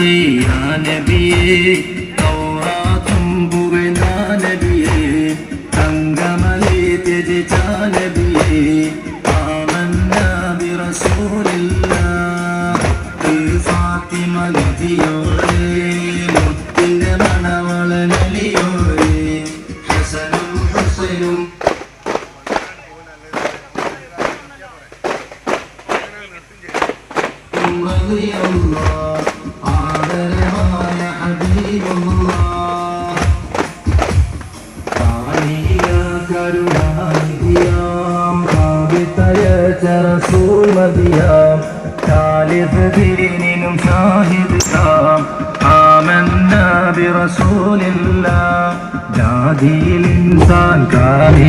യാനബിയേ ثالث دين زاهد سام آمنا برسول الله نادي الإنسان كامل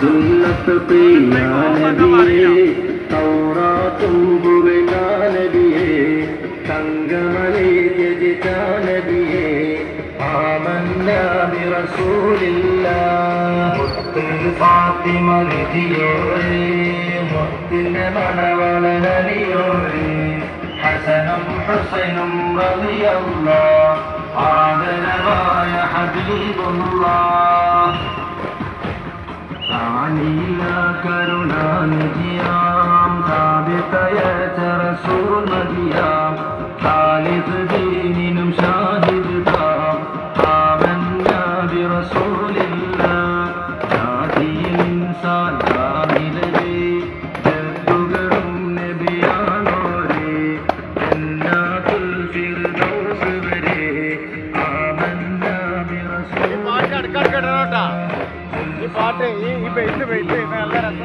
സുന്നത്ത് പ്രിയ നബിയേ തൗറാത്തും ബുറനാ നബിയേ തങ്കമലേ ജജിതാ നബിയേ ആമന്നാ ബിറസൂലില്ലാ മുത്തിൽ ഫാത്തിമ വിധിയോരേ മുത്തിന്റെ മണവളനലിയോരേ ഹസനും ഹുസനും റളിയല്ലാഹ് ആദരവായ ഹബീബുല്ലാഹ് लीला करुणा निधियाँ साबितय च रसूल नदियाँ तालिब man. Let us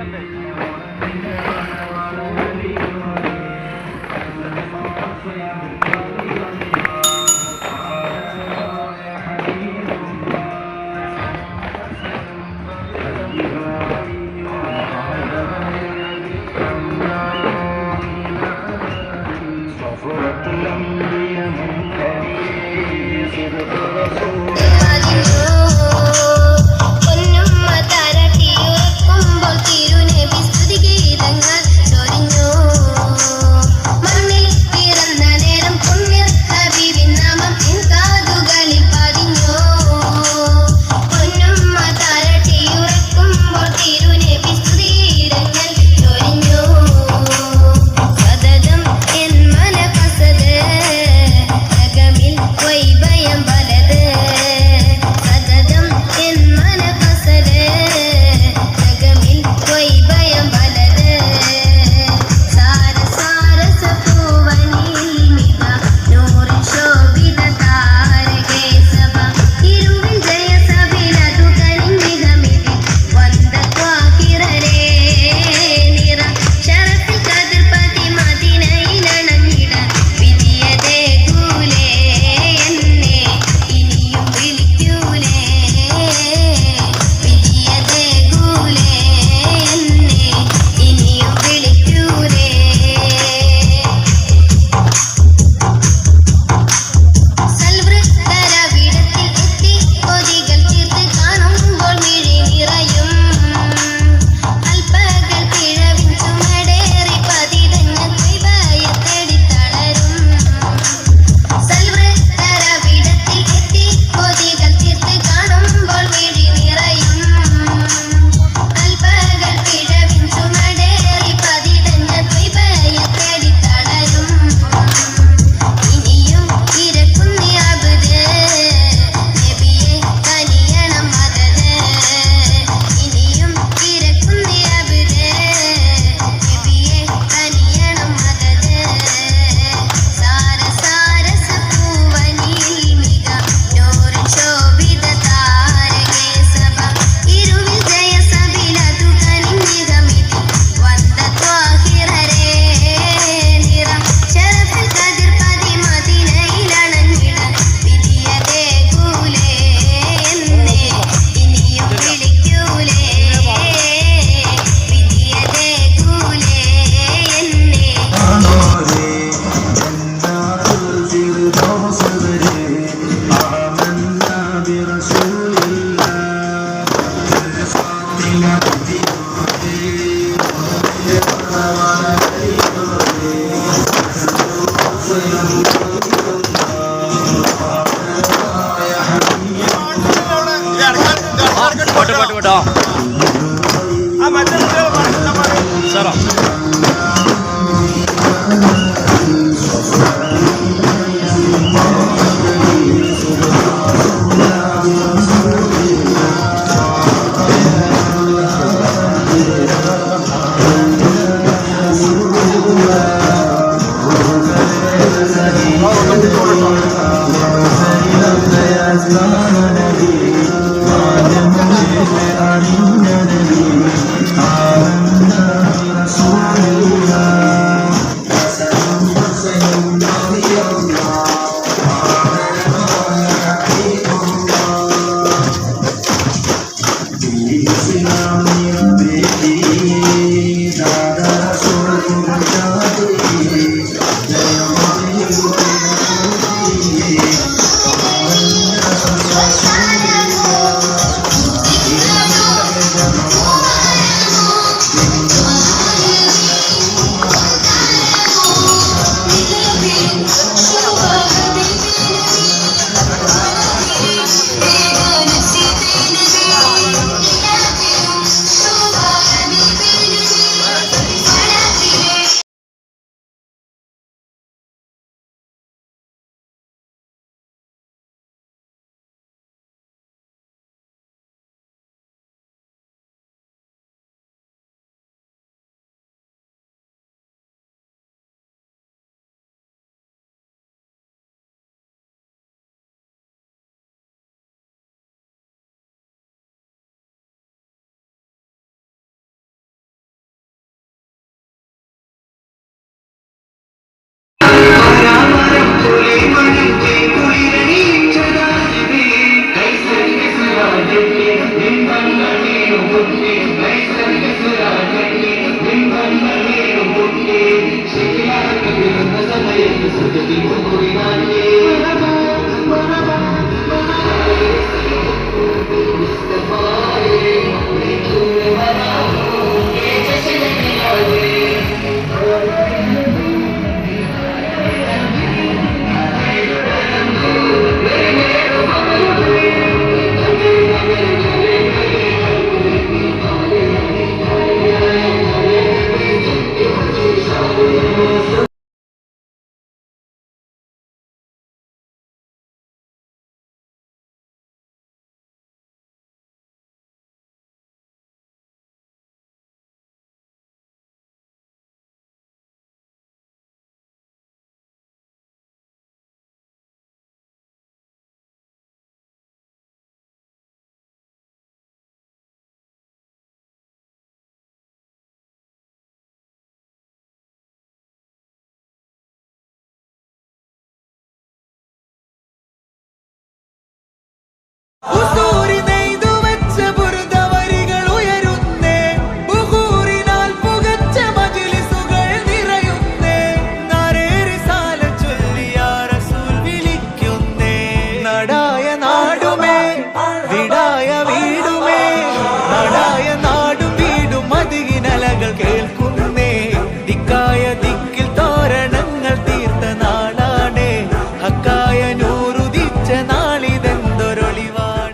పట్టు పట్టు సరే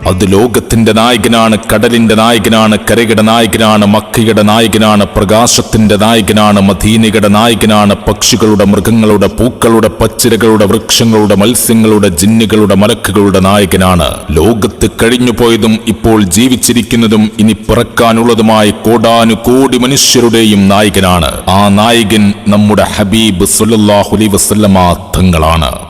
അത് ലോകത്തിന്റെ നായകനാണ് കടലിന്റെ നായകനാണ് കരയുടെ നായകനാണ് മക്കയുടെ നായകനാണ് പ്രകാശത്തിന്റെ നായകനാണ് മദീനയുടെ നായകനാണ് പക്ഷികളുടെ മൃഗങ്ങളുടെ പൂക്കളുടെ പച്ചിരകളുടെ വൃക്ഷങ്ങളുടെ മത്സ്യങ്ങളുടെ ജിന്നുകളുടെ മലക്കുകളുടെ നായകനാണ്. ലോകത്ത് കഴിഞ്ഞുപോയതും ഇപ്പോൾ ജീവിച്ചിരിക്കുന്നതും ഇനി പിറക്കാനുള്ളതുമായ കോടാനുകോടി മനുഷ്യരുടെയും നായകനാണ്. ആ നായകൻ നമ്മുടെ ഹബീബ് സുല്ലാഹുലി വസല്ലമ തങ്ങളാണ്.